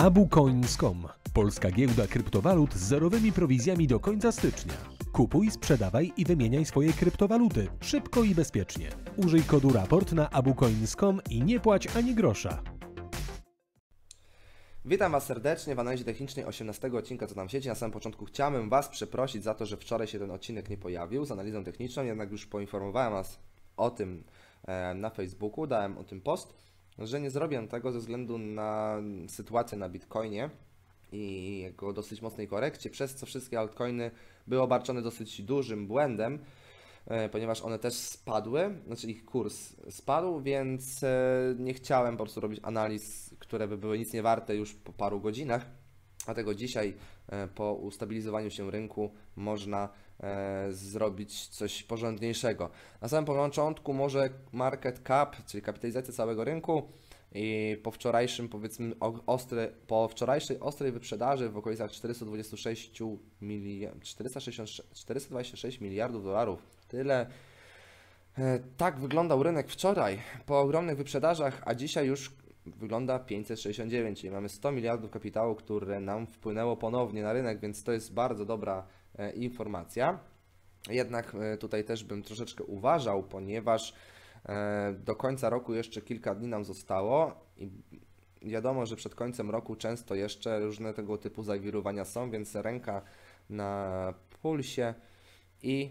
AbuCoins.com. Polska giełda kryptowalut z zerowymi prowizjami do końca stycznia. Kupuj, sprzedawaj i wymieniaj swoje kryptowaluty szybko i bezpiecznie. Użyj kodu raport na abucoins.com i nie płać ani grosza. Witam Was serdecznie w analizie technicznej 18 odcinka Co tam sieci. Na samym początku chciałbym Was przeprosić za to, że wczoraj się ten odcinek nie pojawił z analizą techniczną, jednak już poinformowałem Was o tym e, na Facebooku, dałem o tym post, że nie zrobię tego ze względu na sytuację na Bitcoinie i jego dosyć mocnej korekcie, przez co wszystkie altcoiny były obarczone dosyć dużym błędem, e, ponieważ one też spadły, znaczy ich kurs spadł, więc e, nie chciałem po prostu robić analiz, które by były nic nie warte już po paru godzinach. Dlatego dzisiaj e, po ustabilizowaniu się rynku można zrobić coś porządniejszego. Na samym początku może market cap, czyli kapitalizacja całego rynku i po wczorajszym powiedzmy ostry, po wczorajszej ostrej wyprzedaży w okolicach 426 miliardów, 426 miliardów dolarów, tyle. E, tak wyglądał rynek wczoraj. Po ogromnych wyprzedażach, a dzisiaj już wygląda 569, czyli mamy 100 miliardów kapitału, które nam wpłynęło ponownie na rynek, więc to jest bardzo dobra e, informacja. Jednak e, tutaj też bym troszeczkę uważał, ponieważ E, do końca roku jeszcze kilka dni nam zostało i wiadomo, że przed końcem roku często jeszcze różne tego typu zawirowania są, więc ręka na pulsie i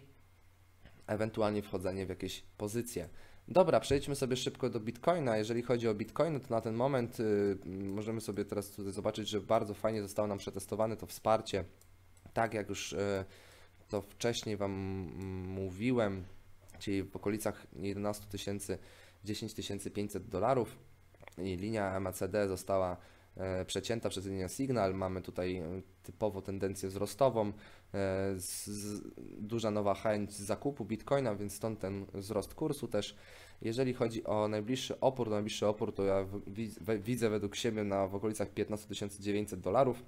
ewentualnie wchodzenie w jakieś pozycje. Dobra, przejdźmy sobie szybko do Bitcoina. Jeżeli chodzi o Bitcoin, to na ten moment y, możemy sobie teraz tutaj zobaczyć, że bardzo fajnie zostało nam przetestowane to wsparcie. Tak jak już to wcześniej Wam mówiłem, czyli w okolicach 11 tysięcy, 10 500 dolarów i linia MACD została e, przecięta przez linię Signal. Mamy tutaj e, typowo tendencję wzrostową, e, z, z, duża nowa chęć zakupu Bitcoina, więc stąd ten wzrost kursu też. Jeżeli chodzi o najbliższy opór, najbliższy opór to ja widzę według siebie na w okolicach 15 900 dolarów.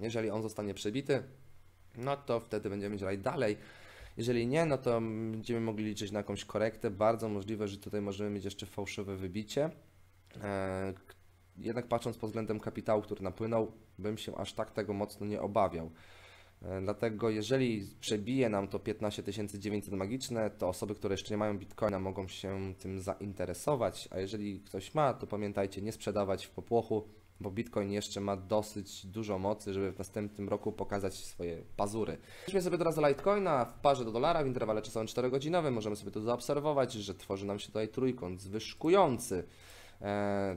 Jeżeli on zostanie przebity, no to wtedy będziemy działać dalej. Jeżeli nie, no to będziemy mogli liczyć na jakąś korektę. Bardzo możliwe, że tutaj możemy mieć jeszcze fałszywe wybicie. E, jednak patrząc pod względem kapitału, który napłynął, bym się aż tak tego mocno nie obawiał. E, dlatego jeżeli przebije nam to 15 900 magiczne, to osoby, które jeszcze nie mają bitcoina mogą się tym zainteresować, a jeżeli ktoś ma, to pamiętajcie, nie sprzedawać w popłochu, bo Bitcoin jeszcze ma dosyć dużo mocy, żeby w następnym roku pokazać swoje pazury. Weźmy sobie teraz Litecoina w parze do dolara w interwale czasowym 4-godzinowym. Możemy sobie tu zaobserwować, że tworzy nam się tutaj trójkąt zwyżkujący. Eee,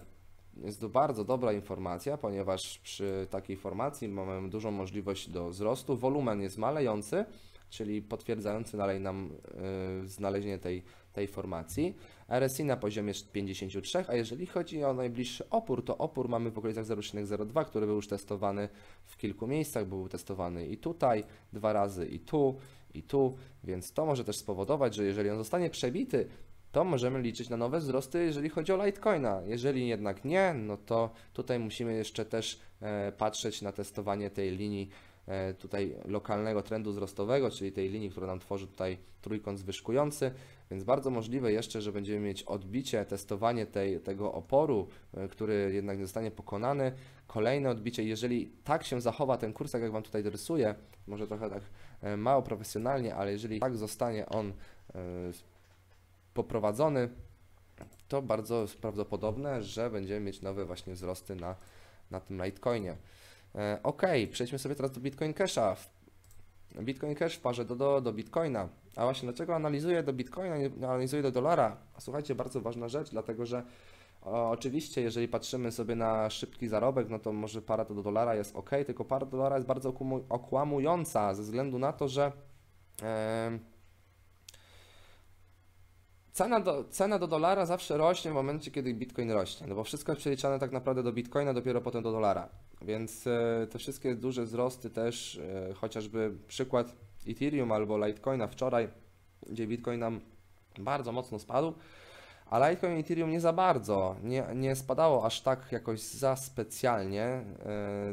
jest to bardzo dobra informacja, ponieważ przy takiej formacji mamy dużą możliwość do wzrostu. Wolumen jest malejący, czyli potwierdzający dalej nam yy, znalezienie tej, tej formacji. RSI na poziomie 53, a jeżeli chodzi o najbliższy opór, to opór mamy w okolicach 0,02, który był już testowany w kilku miejscach, był testowany i tutaj, dwa razy i tu, i tu, więc to może też spowodować, że jeżeli on zostanie przebity, to możemy liczyć na nowe wzrosty, jeżeli chodzi o Litecoina. Jeżeli jednak nie, no to tutaj musimy jeszcze też e, patrzeć na testowanie tej linii tutaj lokalnego trendu wzrostowego, czyli tej linii, która nam tworzy tutaj trójkąt zwyżkujący, więc bardzo możliwe jeszcze, że będziemy mieć odbicie, testowanie tej, tego oporu, e, który jednak nie zostanie pokonany, kolejne odbicie, jeżeli tak się zachowa ten kurs, tak jak Wam tutaj rysuję, może trochę tak e, mało profesjonalnie, ale jeżeli tak zostanie on poprowadzony, to bardzo prawdopodobne, że będziemy mieć nowe właśnie wzrosty na, na tym Litecoinie. E, ok, przejdźmy sobie teraz do Bitcoin Casha. Bitcoin Cash w parze do, do, do Bitcoina. A właśnie dlaczego analizuję do Bitcoina, nie analizuję do dolara? Słuchajcie, bardzo ważna rzecz, dlatego że o, oczywiście, jeżeli patrzymy sobie na szybki zarobek, no to może para do dolara jest ok, tylko para do dolara jest bardzo okłamująca ze względu na to, że e, cena, do, cena do dolara zawsze rośnie w momencie, kiedy Bitcoin rośnie, no bo wszystko jest przeliczane tak naprawdę do Bitcoina, dopiero potem do dolara. Więc e, te wszystkie duże wzrosty też, e, chociażby przykład Ethereum albo Litecoina wczoraj, gdzie Bitcoin nam bardzo mocno spadł, a Litecoin i Ethereum nie za bardzo, nie, nie spadało aż tak jakoś za specjalnie, e,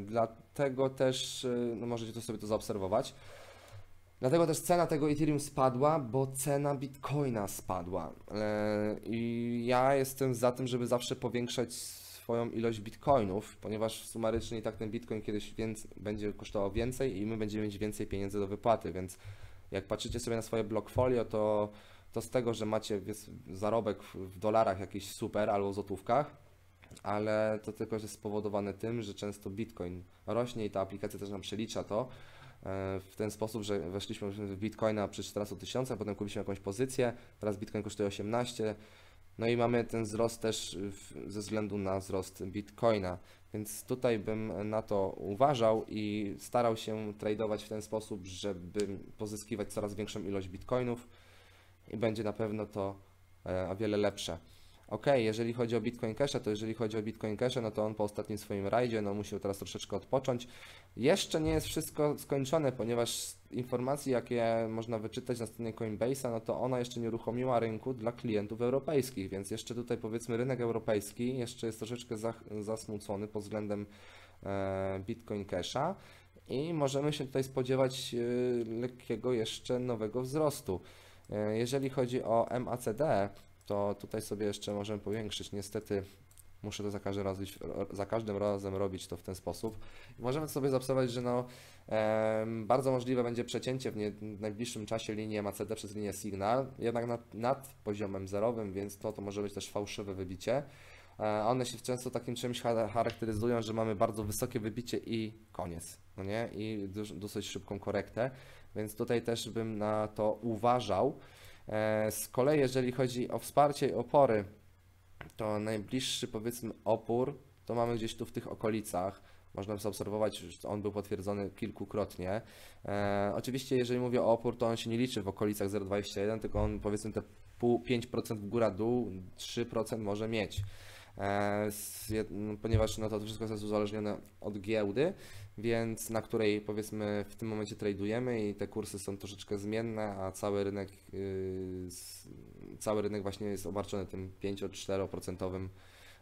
dlatego też, no możecie to sobie to zaobserwować, dlatego też cena tego Ethereum spadła, bo cena Bitcoina spadła. I ja jestem za tym, żeby zawsze powiększać swoją ilość bitcoinów, ponieważ sumarycznie i tak ten bitcoin kiedyś więcej, będzie kosztował więcej i my będziemy mieć więcej pieniędzy do wypłaty, więc jak patrzycie sobie na swoje blockfolio, to, to z tego, że macie zarobek w, dolarach jakiś super albo złotówkach, ale to tylko jest spowodowane tym, że często bitcoin rośnie i ta aplikacja też nam przelicza to, e, w ten sposób, że weszliśmy w Bitcoina przy 14 tysiącach, potem kupiliśmy jakąś pozycję, teraz Bitcoin kosztuje 18, no i mamy ten wzrost też w, ze względu na wzrost Bitcoina, więc tutaj bym na to uważał i starał się tradować w ten sposób, żeby pozyskiwać coraz większą ilość Bitcoinów i będzie na pewno to e, o wiele lepsze. Ok, jeżeli chodzi o Bitcoin Cash, to jeżeli chodzi o Bitcoin Cash, no to on po ostatnim swoim rajdzie, no musiał teraz troszeczkę odpocząć. Jeszcze nie jest wszystko skończone, ponieważ informacji, jakie można wyczytać na stronie Coinbase'a, no to ona jeszcze nie uruchomiła rynku dla klientów europejskich, więc jeszcze tutaj powiedzmy rynek europejski jeszcze jest troszeczkę zasmucony pod względem e, Bitcoin Casha i możemy się tutaj spodziewać e, lekkiego jeszcze nowego wzrostu. E, jeżeli chodzi o MACD, to tutaj sobie jeszcze możemy powiększyć. Niestety muszę to za każdym, razem, za każdym razem robić to w ten sposób. I możemy sobie zaobserwować, że no, e, bardzo możliwe będzie przecięcie w, nie, w najbliższym czasie linii MACD przez linię Signal, jednak nad, nad poziomem zerowym, więc to, to może być też fałszywe wybicie. E, one się często takim czymś charakteryzują, że mamy bardzo wysokie wybicie i koniec, no nie? I dosyć szybką korektę, więc tutaj też bym na to uważał. E, z kolei, jeżeli chodzi o wsparcie i opory, to najbliższy powiedzmy opór to mamy gdzieś tu w tych okolicach. Można zaobserwować, że on był potwierdzony kilkukrotnie. E, oczywiście, jeżeli mówię o opór, to on się nie liczy w okolicach 0,21, tylko on powiedzmy te 5% w górę dół, 3% może mieć. E, no, ponieważ no, to wszystko jest uzależnione od giełdy, więc na której powiedzmy w tym momencie tradujemy i te kursy są troszeczkę zmienne, a cały rynek, yy, cały rynek właśnie jest obarczony tym 5-4%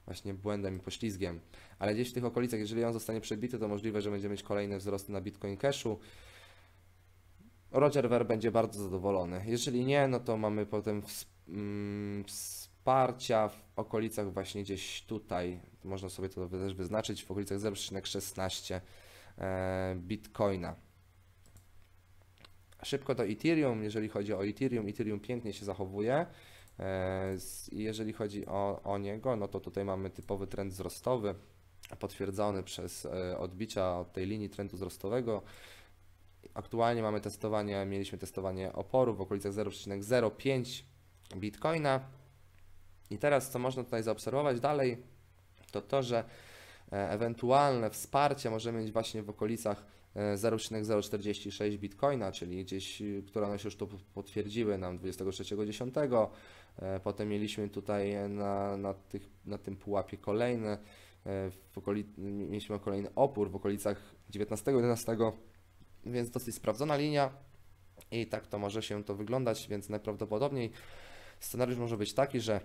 właśnie błędem i poślizgiem. Ale gdzieś w tych okolicach, jeżeli on zostanie przebity, to możliwe, że będziemy mieć kolejne wzrosty na Bitcoin Cashu. Roger Ver będzie bardzo zadowolony. Jeżeli nie, no to mamy potem mm, wsparcia w okolicach właśnie gdzieś tutaj, można sobie to też wyznaczyć, w okolicach 0,16 e, bitcoina. Szybko do Ethereum, jeżeli chodzi o Ethereum, Ethereum pięknie się zachowuje. E, jeżeli chodzi o, o niego, no to tutaj mamy typowy trend wzrostowy, potwierdzony przez e, odbicia od tej linii trendu wzrostowego. Aktualnie mamy testowanie, mieliśmy testowanie oporu w okolicach 0,05 Bitcoina. I teraz co można tutaj zaobserwować dalej, to to, że e, ewentualne wsparcie możemy mieć właśnie w okolicach 0,046 e, bitcoina, czyli gdzieś, e, które one się już to potwierdziły nam 23.10. Potem mieliśmy tutaj na, na, tych, na tym pułapie kolejne, w okoli, mieliśmy kolejny opór w okolicach 19.11, więc dosyć sprawdzona linia i tak to może się to wyglądać, więc najprawdopodobniej scenariusz może być taki, że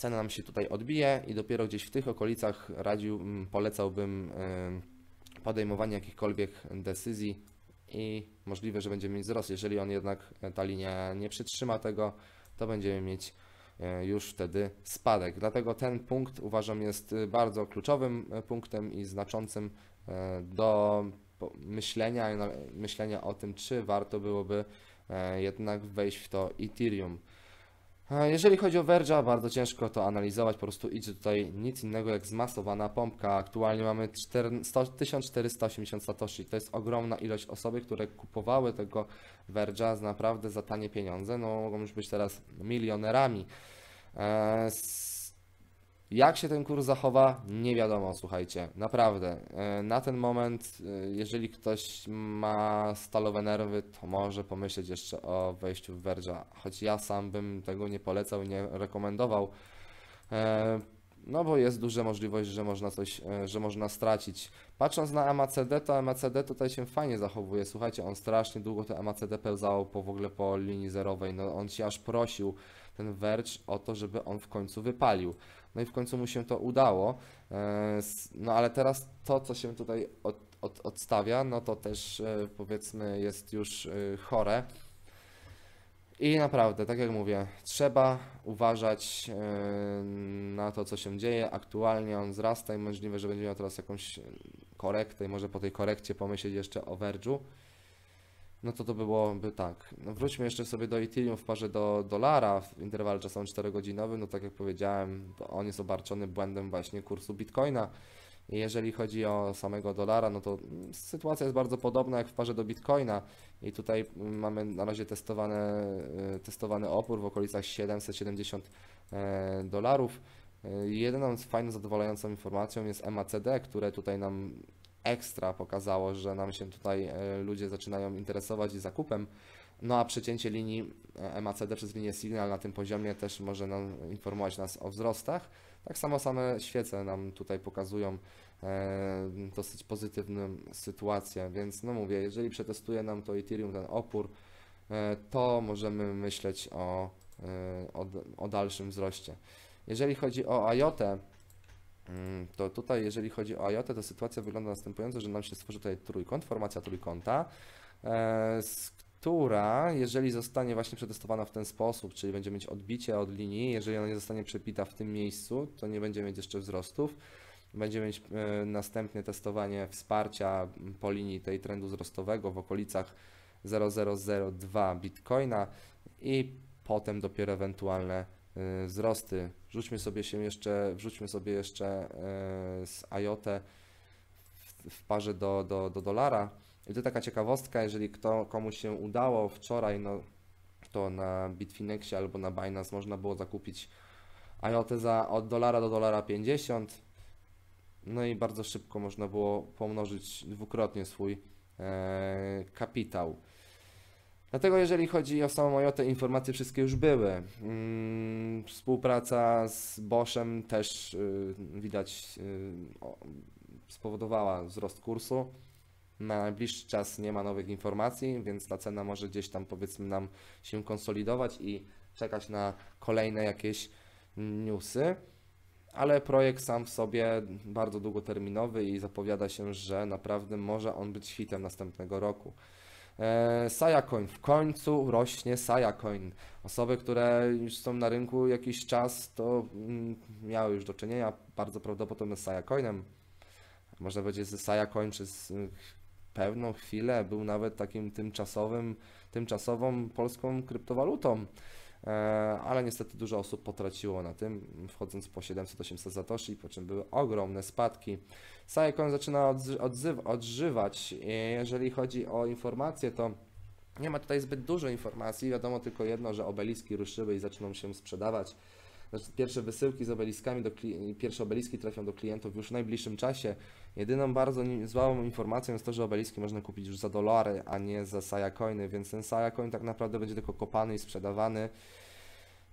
cena nam się tutaj odbije i dopiero gdzieś w tych okolicach radził, polecałbym podejmowanie jakichkolwiek decyzji i możliwe, że będziemy mieć wzrost. Jeżeli on jednak e, ta linia nie przytrzyma tego, to będziemy mieć e, już wtedy spadek. Dlatego ten punkt uważam jest e, bardzo kluczowym punktem i znaczącym do myślenia, myślenia o tym, czy warto byłoby jednak wejść w to Ethereum. Jeżeli chodzi o Verge'a, bardzo ciężko to analizować, po prostu idzie tutaj nic innego jak zmasowana pompka. Aktualnie mamy 400, 1480 satoshi, to jest ogromna ilość osoby, które kupowały tego Verge'a z naprawdę za tanie pieniądze, no mogą już być teraz milionerami. Eee, jak się ten kurs zachowa? Nie wiadomo, słuchajcie, naprawdę. E, na ten moment, e, jeżeli ktoś ma stalowe nerwy, to może pomyśleć jeszcze o wejściu w Verge'a, choć ja sam bym tego nie polecał i nie rekomendował. E, no bo jest duża możliwość, że można coś, że można stracić. Patrząc na MACD, to MACD tutaj się fajnie zachowuje. Słuchajcie, on strasznie długo to MACD pełzało po w ogóle po linii zerowej. No on się aż prosił ten Verge o to, żeby on w końcu wypalił. No i w końcu mu się to udało. E, no ale teraz to, co się tutaj od, od, odstawia, no to też e, powiedzmy jest już e, chore. I naprawdę, tak jak mówię, trzeba uważać na to, co się dzieje. Aktualnie on wzrasta i możliwe, że będzie miał teraz jakąś korektę i może po tej korekcie pomyśleć jeszcze o Verge'u. No to to byłoby tak. No wróćmy jeszcze sobie do Ethereum w parze do dolara w interwale czasowym 4-godzinowym. No tak jak powiedziałem, on jest obarczony błędem właśnie kursu Bitcoina. Jeżeli chodzi o samego dolara, no to sytuacja jest bardzo podobna jak w parze do Bitcoina. I tutaj mamy na razie testowane, y, testowany opór w okolicach 770 e, dolarów. Y, Jedyną fajną, zadowalającą informacją jest MACD, które tutaj nam ekstra pokazało, że nam się tutaj e, ludzie zaczynają interesować zakupem. No a przecięcie linii e, MACD przez linię Signal na tym poziomie też może nam informować nas o wzrostach. Tak samo same świece nam tutaj pokazują e, dosyć pozytywną sytuację, więc no mówię, jeżeli przetestuje nam to Ethereum ten opór, e, to możemy myśleć o, e, o, o dalszym wzroście. Jeżeli chodzi o IoT, mm, to tutaj jeżeli chodzi o IoT, to sytuacja wygląda następująco, że nam się stworzy tutaj trójkąt, formacja trójkąta, e, która, jeżeli zostanie właśnie przetestowana w ten sposób, czyli będzie mieć odbicie od linii, jeżeli ona nie zostanie przepita w tym miejscu, to nie będzie mieć jeszcze wzrostów. Będzie mieć e, następnie testowanie wsparcia po linii tej trendu wzrostowego w okolicach 0002 Bitcoina i potem dopiero ewentualne wzrosty. Rzućmy sobie się jeszcze, wrzućmy sobie jeszcze e, z IoT w, w parze do, do, do dolara. I to taka ciekawostka, jeżeli kto, komuś się udało wczoraj, no to na Bitfinexie albo na Binance można było zakupić IoT za od dolara do dolara 50. No i bardzo szybko można było pomnożyć dwukrotnie swój e, kapitał. Dlatego jeżeli chodzi o samą IoT, informacje wszystkie już były. Mm, współpraca z Boschem też y, widać y, spowodowała wzrost kursu. Na najbliższy czas nie ma nowych informacji, więc ta cena może gdzieś tam powiedzmy nam się konsolidować i czekać na kolejne jakieś newsy. Ale projekt sam w sobie bardzo długoterminowy i zapowiada się, że naprawdę może on być hitem następnego roku. E, Sayacoin, w końcu rośnie Sayacoin. Osoby, które już są na rynku jakiś czas, to mm, miały już do czynienia bardzo prawdopodobnie z Sayacoinem. Można powiedzieć, że Sayacoin przez y, pewną chwilę był nawet takim tymczasowym, tymczasową polską kryptowalutą. E, ale niestety dużo osób potraciło na tym, wchodząc po 700-800 satoshi, po czym były ogromne spadki. Sayacoin zaczyna odzyw, odżywać. Jeżeli chodzi o informacje, to nie ma tutaj zbyt dużo informacji. Wiadomo tylko jedno, że obeliski ruszyły i zaczną się sprzedawać. Znaczy, pierwsze wysyłki z obeliskami, do, pierwsze obeliski trafią do klientów już w najbliższym czasie. Jedyną bardzo złą informacją jest to, że obeliski można kupić już za dolary, a nie za Sayacoiny, więc ten Sayacoin tak naprawdę będzie tylko kopany i sprzedawany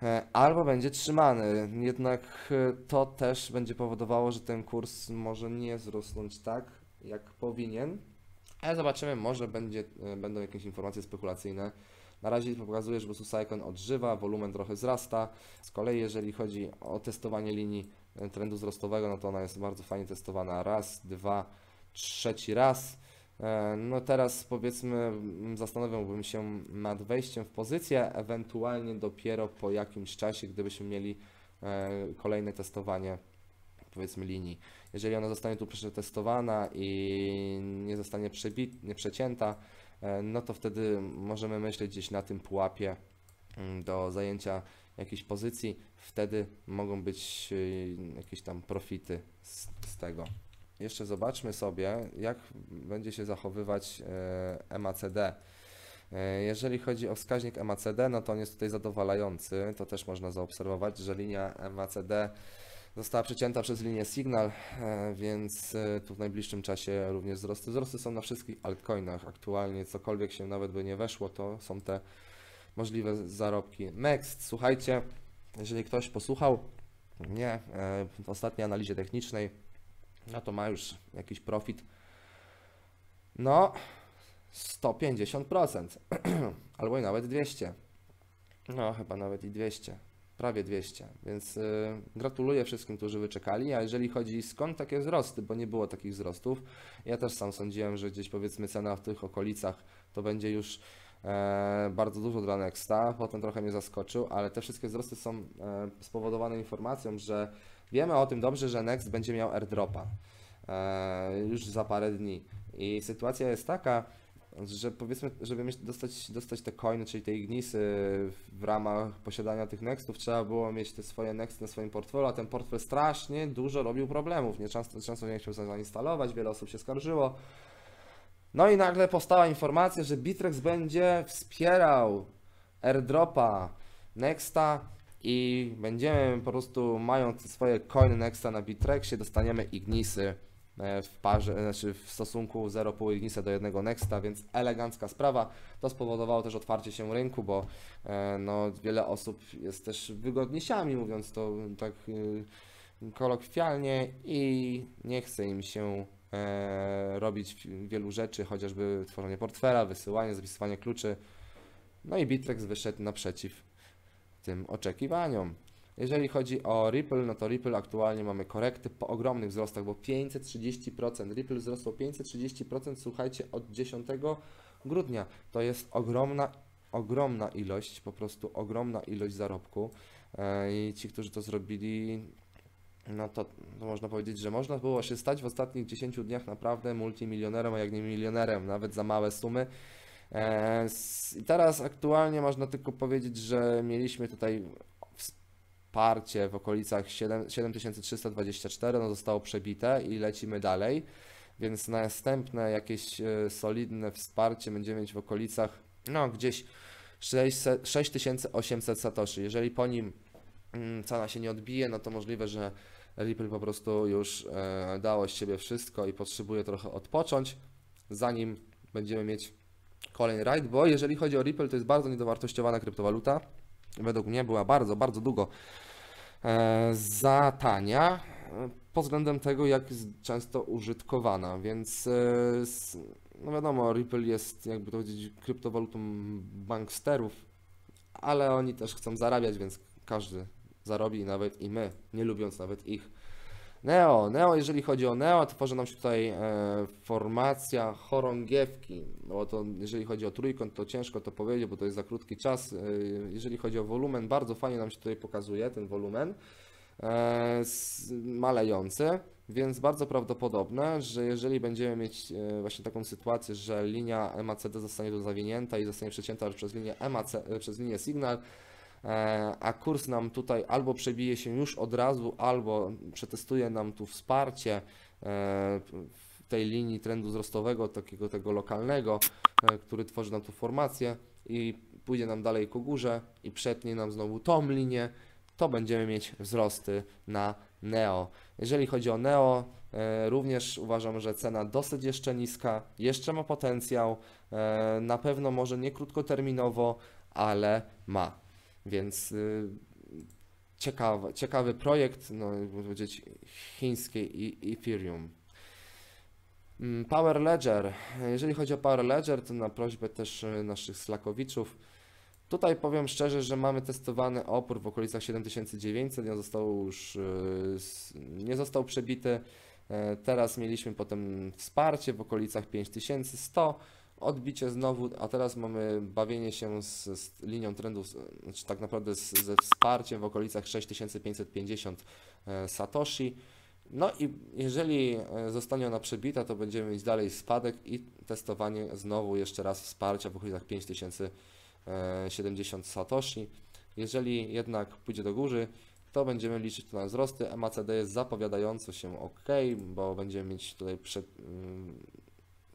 e, albo będzie trzymany. Jednak e, to też będzie powodowało, że ten kurs może nie wzrosnąć tak, jak powinien. Ale zobaczymy, może będzie, e, będą jakieś informacje spekulacyjne. Na razie pokazuje, że po prostu odżywa, wolumen trochę wzrasta. Z kolei jeżeli chodzi o testowanie linii trendu wzrostowego, no to ona jest bardzo fajnie testowana raz, dwa, trzeci raz. E, no teraz powiedzmy zastanowiłbym się nad wejściem w pozycję, ewentualnie dopiero po jakimś czasie, gdybyśmy mieli e, kolejne testowanie powiedzmy linii. Jeżeli ona zostanie tu przetestowana i nie zostanie przebit, nie przecięta, E, no to wtedy możemy myśleć gdzieś na tym pułapie do zajęcia jakiejś pozycji. Wtedy mogą być e, jakieś tam profity z, z tego. Jeszcze zobaczmy sobie, jak będzie się zachowywać e, MACD. Jeżeli chodzi o wskaźnik MACD, no to on jest tutaj zadowalający. To też można zaobserwować, że linia MACD została przecięta przez linię Signal, e, więc e, tu w najbliższym czasie również wzrosty. Wzrosty są na wszystkich altcoinach aktualnie, cokolwiek się nawet by nie weszło, to są te możliwe zarobki. Next, słuchajcie, jeżeli ktoś posłuchał nie e, w ostatniej analizie technicznej, no to ma już jakiś profit. No, 150%, albo i nawet 200. No, chyba nawet i 200 prawie 200, więc y, gratuluję wszystkim, którzy wyczekali, a jeżeli chodzi skąd takie wzrosty, bo nie było takich wzrostów, ja też sam sądziłem, że gdzieś powiedzmy cena w tych okolicach to będzie już bardzo dużo dla Nexta, potem trochę mnie zaskoczył, ale te wszystkie wzrosty są e, spowodowane informacją, że wiemy o tym dobrze, że Next będzie miał airdropa e, już za parę dni. I sytuacja jest taka, że powiedzmy, żeby mieć, dostać, dostać te coiny, czyli te ignisy w ramach posiadania tych nextów, trzeba było mieć te swoje nexty na swoim portfolio, a ten portfel strasznie dużo robił problemów. Nie, często, często nie chciał zainstalować, wiele osób się skarżyło. No i nagle powstała informacja, że Bitrex będzie wspierał airdropa Nexta i będziemy po prostu, mając swoje coiny Nexta na Bitrexie, dostaniemy ignisy e, w parze, znaczy w stosunku 0,5 Ignisa do jednego Nexta, więc elegancka sprawa. To spowodowało też otwarcie się rynku, bo e, no, wiele osób jest też wygodniejsiami, mówiąc to tak e, kolokwialnie i nie chce im się robić wielu rzeczy, chociażby tworzenie portfela, wysyłanie, zapisywanie kluczy. No i Bitrex wyszedł naprzeciw tym oczekiwaniom. Jeżeli chodzi o Ripple, no to Ripple aktualnie mamy korekty po ogromnych wzrostach, bo 530%. Ripple wzrosło 530%, słuchajcie, od 10 grudnia. To jest ogromna, ogromna ilość, po prostu ogromna ilość zarobku. E, I ci, którzy to zrobili, no to, to można powiedzieć, że można było się stać w ostatnich 10 dniach naprawdę multimilionerem, a jak nie milionerem, nawet za małe sumy. E, I teraz aktualnie można tylko powiedzieć, że mieliśmy tutaj wsparcie w okolicach 7, 7324, no zostało przebite i lecimy dalej, więc następne jakieś e, solidne wsparcie będziemy mieć w okolicach, no gdzieś 600 6800 satoshi. Jeżeli po nim cena się nie odbije, no to możliwe, że Ripple po prostu już e, dało z siebie wszystko i potrzebuje trochę odpocząć, zanim będziemy mieć kolejny rajd, bo jeżeli chodzi o Ripple, to jest bardzo niedowartościowana kryptowaluta. Według mnie była bardzo, bardzo długo e, za tania e, pod względem tego, jak jest często użytkowana, więc no wiadomo, Ripple jest jakby to powiedzieć kryptowalutą banksterów, ale oni też chcą zarabiać, więc każdy zarobi, nawet i my, nie lubiąc nawet ich. Neo, Neo, jeżeli chodzi o Neo, tworzy nam się tutaj e, formacja chorągiewki, no bo to jeżeli chodzi o trójkąt, to ciężko to powiedzieć, bo to jest za krótki czas. E, jeżeli chodzi o wolumen, bardzo fajnie nam się tutaj pokazuje ten wolumen e, malejący, więc bardzo prawdopodobne, że jeżeli będziemy mieć e, właśnie taką sytuację, że linia MACD zostanie tu zawinięta i zostanie przecięta przez linię MAC, e, przez linię Signal, a kurs nam tutaj albo przebije się już od razu, albo przetestuje nam tu wsparcie e, tej linii trendu wzrostowego, takiego tego lokalnego, e, który tworzy nam tu formację i pójdzie nam dalej ku górze i przetnie nam znowu tą linię, to będziemy mieć wzrosty na Neo. Jeżeli chodzi o Neo, e, również uważam, że cena dosyć jeszcze niska, jeszcze ma potencjał, e, na pewno może nie krótkoterminowo, ale ma. Więc y, ciekawy, ciekawy projekt, no jakby powiedzieć chińskie i Ethereum. Mm, Power Ledger. Jeżeli chodzi o Power Ledger, to na prośbę też y, naszych slakowiczów. Tutaj powiem szczerze, że mamy testowany opór w okolicach 7900, nie został już y, nie został przebity. E, Teraz mieliśmy potem wsparcie w okolicach 5100 odbicie znowu, a teraz mamy bawienie się z, z linią trendu, znaczy tak naprawdę z, ze wsparciem w okolicach 6550 e, Satoshi. No i jeżeli e, zostanie ona przebita, to będziemy mieć dalej spadek i testowanie znowu jeszcze raz wsparcia w okolicach 5070 Satoshi. Jeżeli jednak pójdzie do góry, to będziemy liczyć na wzrosty. MACD jest zapowiadająco się ok, bo będziemy mieć tutaj przed, ym,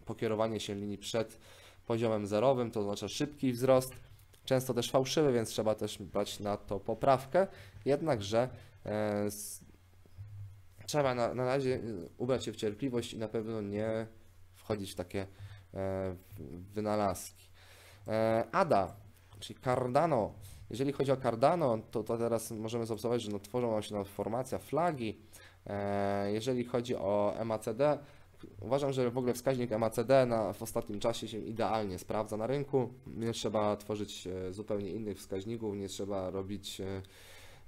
pokierowanie się linii przed poziomem zerowym, to oznacza szybki wzrost, często też fałszywy, więc trzeba też brać na to poprawkę. Jednakże e, s- trzeba na, na razie y, ubrać się w cierpliwość i na pewno nie wchodzić w takie e, wynalazki. E, ADA, czyli Cardano. Jeżeli chodzi o Cardano, to, to teraz możemy zaobserwować, że no, tworzą się nowa formacja flagi. E, jeżeli chodzi o MACD, Uważam, że w ogóle wskaźnik MACD na, w ostatnim czasie się idealnie sprawdza na rynku. Nie trzeba tworzyć e, zupełnie innych wskaźników, nie trzeba robić e,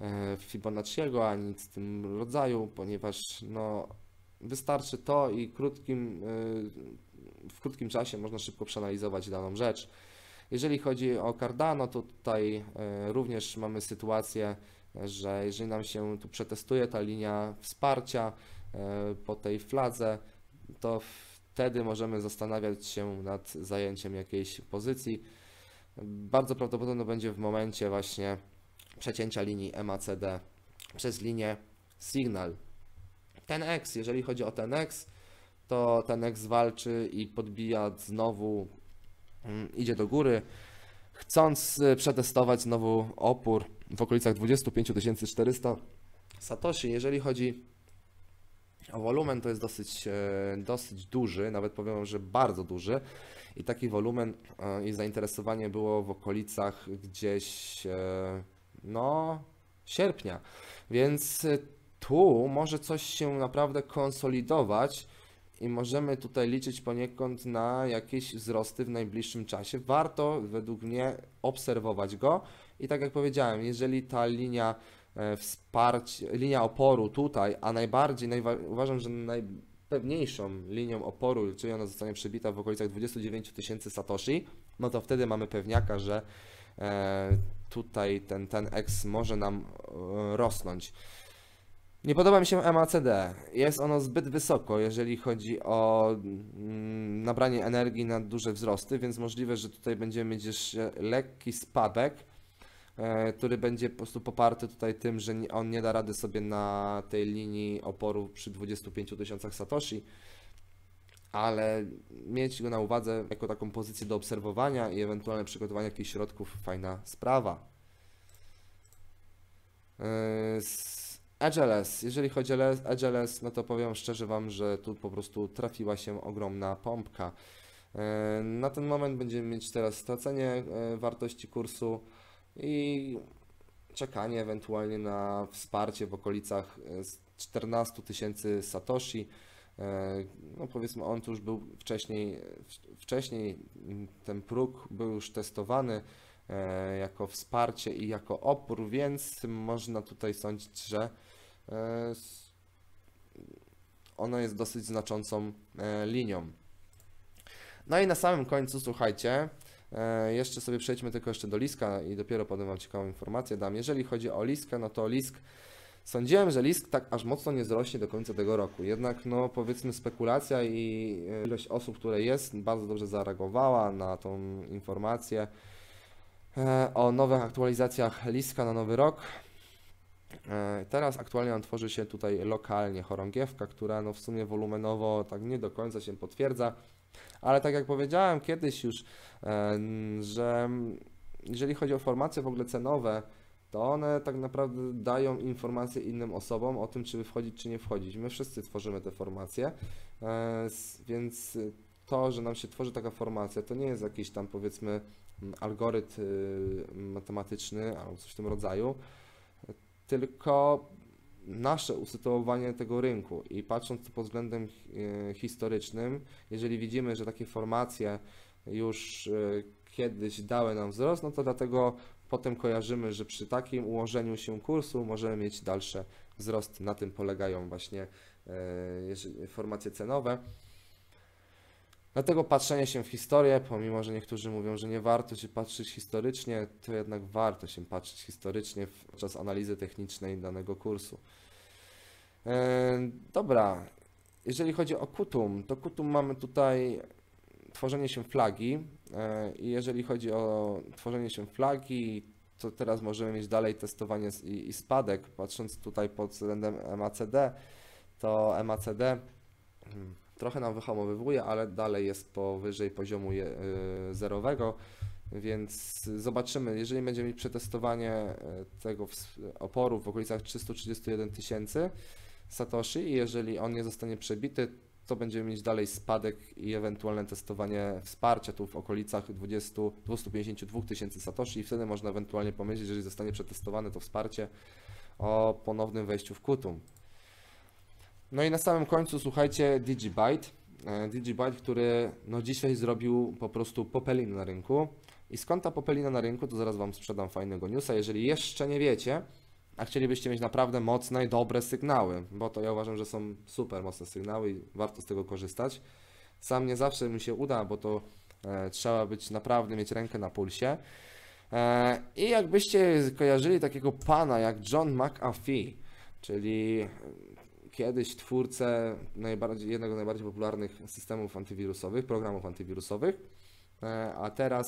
e, Fibonacciego ani nic w tym rodzaju, ponieważ no, wystarczy to i krótkim, w krótkim czasie można szybko przeanalizować daną rzecz. Jeżeli chodzi o Cardano, to tutaj również mamy sytuację, że jeżeli nam się tu przetestuje ta linia wsparcia po tej fladze, to wtedy możemy zastanawiać się nad zajęciem jakiejś pozycji. Bardzo prawdopodobne będzie w momencie właśnie przecięcia linii MACD przez linię Signal. Ten X, jeżeli chodzi o ten X, to ten X walczy i podbija znowu, mm, idzie do góry, chcąc y, przetestować znowu opór w okolicach 25 400 Satoshi. Jeżeli chodzi wolumen, to jest dosyć, e, dosyć duży, nawet powiem, że bardzo duży. I taki wolumen e, i zainteresowanie było w okolicach gdzieś, e, no, sierpnia. Więc tu może coś się naprawdę konsolidować i możemy tutaj liczyć poniekąd na jakieś wzrosty w najbliższym czasie. Warto według mnie obserwować go i tak jak powiedziałem, jeżeli ta linia e, wsparcia, linia oporu tutaj, a najbardziej, najwa- uważam, że najpewniejszą linią oporu, czyli ona zostanie przebita w okolicach 29 tysięcy satoshi, no to wtedy mamy pewniaka, że e, tutaj ten, ten X może nam e, rosnąć. Nie podoba mi się MACD. Jest ono zbyt wysoko, jeżeli chodzi o mm, nabranie energii na duże wzrosty, więc możliwe, że tutaj będziemy mieć jeszcze lekki spadek, który będzie po prostu poparty tutaj tym, że on nie da rady sobie na tej linii oporu przy 25 tysiącach Satoshi, ale mieć go na uwadze jako taką pozycję do obserwowania i ewentualne przygotowania jakichś środków, fajna sprawa. E, AGLS. Jeżeli chodzi o AGLS, no to powiem szczerze Wam, że tu po prostu trafiła się ogromna pompka. E, na ten moment będziemy mieć teraz stracenie e, wartości kursu i czekanie ewentualnie na wsparcie w okolicach 14 e, tysięcy Satoshi. No powiedzmy, on tu już był wcześniej, wcześniej ten próg był już testowany jako wsparcie i jako opór, więc można tutaj sądzić, że E, ono jest dosyć znaczącą e, linią. No i na samym końcu, słuchajcie, e, jeszcze sobie przejdźmy tylko jeszcze do Liska i dopiero potem Wam ciekawą informację dam. Jeżeli chodzi o Liskę, no to Lisk, sądziłem, że Lisk tak aż mocno nie zrośnie do końca tego roku. Jednak, no powiedzmy, spekulacja i ilość osób, które jest, bardzo dobrze zareagowała na tą informację o nowych aktualizacjach Liska na nowy rok. E, teraz aktualnie tworzy się tutaj lokalnie chorągiewka, która no w sumie wolumenowo tak nie do końca się potwierdza, ale tak jak powiedziałem kiedyś już, e, że jeżeli chodzi o formacje w ogóle cenowe, to one tak naprawdę dają informacje innym osobom o tym, czy wchodzić, czy nie wchodzić. My wszyscy tworzymy te formacje, e, więc to, że nam się tworzy taka formacja, to nie jest jakiś tam powiedzmy algorytm y, matematyczny albo coś w tym rodzaju, tylko nasze usytuowanie tego rynku i patrząc pod względem e, historycznym, jeżeli widzimy, że takie formacje już e, kiedyś dały nam wzrost, no to dlatego potem kojarzymy, że przy takim ułożeniu się kursu możemy mieć dalsze wzrosty. Na tym polegają właśnie e, formacje cenowe. Dlatego patrzenie się w historię, pomimo że niektórzy mówią, że nie warto się patrzeć historycznie, to jednak warto się patrzeć historycznie podczas analizy technicznej danego kursu. E, dobra, jeżeli chodzi o Kutum, to Kutum mamy tutaj tworzenie się flagi e, i jeżeli chodzi o tworzenie się flagi, to teraz możemy mieć dalej testowanie i, spadek. Patrząc tutaj pod względem MACD, to MACD hmm, trochę nam wyhamowywuje, ale dalej jest powyżej poziomu y, zerowego, więc zobaczymy, jeżeli będziemy mieć przetestowanie y, tego oporu w okolicach 331 tysięcy Satoshi i jeżeli on nie zostanie przebity, to będziemy mieć dalej spadek i ewentualne testowanie wsparcia tu w okolicach 20, 252 tysięcy Satoshi i wtedy można ewentualnie pomyśleć, jeżeli zostanie przetestowane to wsparcie o ponownym wejściu w Kutum. No i na samym końcu słuchajcie Digibyte. E, Digibyte, który no dzisiaj zrobił po prostu popelinę na rynku. I skąd ta popelina na rynku, to zaraz Wam sprzedam fajnego newsa. Jeżeli jeszcze nie wiecie, a chcielibyście mieć naprawdę mocne i dobre sygnały, bo to ja uważam, że są super mocne sygnały i warto z tego korzystać. Sam nie zawsze mi się uda, bo to E, trzeba być naprawdę, mieć rękę na pulsie. E, I jakbyście kojarzyli takiego pana jak John McAfee, czyli kiedyś twórcę najbardziej, jednego z najbardziej popularnych systemów antywirusowych, programów antywirusowych, e, a teraz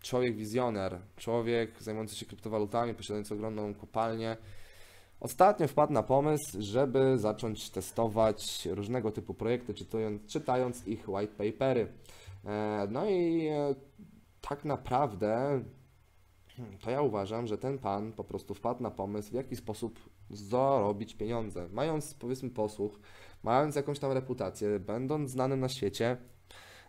człowiek wizjoner, człowiek zajmujący się kryptowalutami, posiadający ogromną kopalnię, ostatnio wpadł na pomysł, żeby zacząć testować różnego typu projekty, czytając, czytając ich white papery. E, No i e, tak naprawdę hmm, to ja uważam, że ten pan po prostu wpadł na pomysł, w jaki sposób zarobić pieniądze. Mając powiedzmy posłuch, mając jakąś tam reputację, będąc znanym na świecie,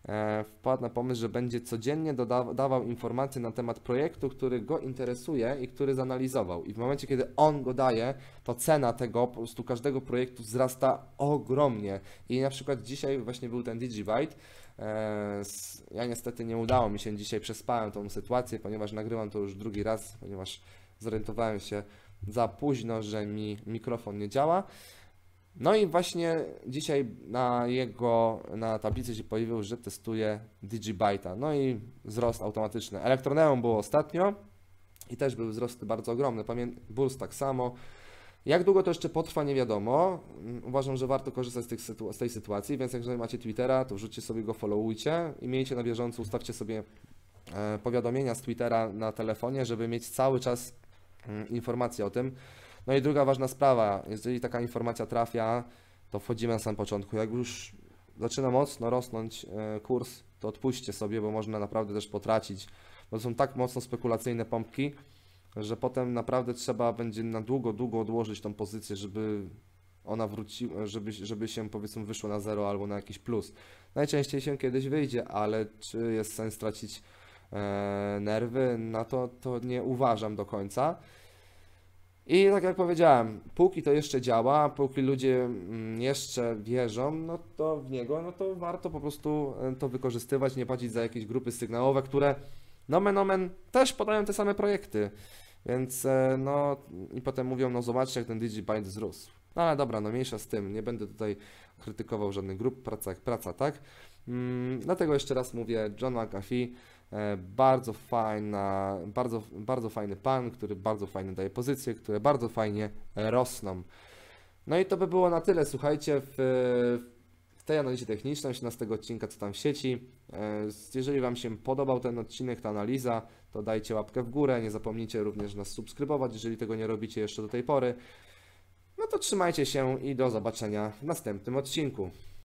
e, wpadł na pomysł, że będzie codziennie doda- dawał informacje na temat projektu, który go interesuje i który zanalizował. I w momencie, kiedy on go daje, to cena tego, po prostu każdego projektu wzrasta ogromnie. I na przykład dzisiaj właśnie był ten DigiByte. E, Ja niestety nie udało mi się dzisiaj, przespałem tą sytuację, ponieważ nagrywam to już drugi raz, ponieważ zorientowałem się za późno, że mi mikrofon nie działa. No i właśnie dzisiaj na jego, na tablicy się pojawił, że testuje Digibyte'a. No i wzrost automatyczny. Elektroneum było ostatnio i też były wzrosty bardzo ogromne. Pamię- Bulls tak samo. Jak długo to jeszcze potrwa, nie wiadomo. Mm, Uważam, że warto korzystać z, sytu- z tej sytuacji, więc jeżeli macie Twittera, to wrzućcie sobie go, followujcie i miejcie na bieżąco, ustawcie sobie e, powiadomienia z Twittera na telefonie, żeby mieć cały czas mm, informacje o tym. No i druga ważna sprawa, jeżeli taka informacja trafia, to wchodzimy na samym początku. Jak już zaczyna mocno rosnąć e, kurs, to odpuśćcie sobie, bo można naprawdę też potracić, bo to są tak mocno spekulacyjne pompki, że potem naprawdę trzeba będzie na długo, długo odłożyć tą pozycję, żeby ona wróciła, żeby, żeby się powiedzmy wyszło na zero albo na jakiś plus. Najczęściej się kiedyś wyjdzie, ale czy jest sens tracić nerwy na to, to nie uważam do końca. I tak jak powiedziałem, póki to jeszcze działa, póki ludzie mm, jeszcze wierzą, no to w niego, no to warto po prostu e, to wykorzystywać, nie płacić za jakieś grupy sygnałowe, które nomen omen też podają te same projekty. Więc e, no i potem mówią, no zobaczcie jak ten DigiByte wzrósł. No ale dobra, no mniejsza z tym, nie będę tutaj krytykował żadnych grup, praca jak praca, tak? Mm, dlatego jeszcze raz mówię, John McAfee, e, bardzo fajna, bardzo, bardzo fajny pan, który bardzo fajnie daje pozycje, które bardzo fajnie e, rosną. No i to by było na tyle, słuchajcie, w, w tej analizie technicznej 18 odcinka Co tam w sieci. E, Jeżeli Wam się podobał ten odcinek, ta analiza, to dajcie łapkę w górę, nie zapomnijcie również nas subskrybować, jeżeli tego nie robicie jeszcze do tej pory. No to trzymajcie się i do zobaczenia w następnym odcinku.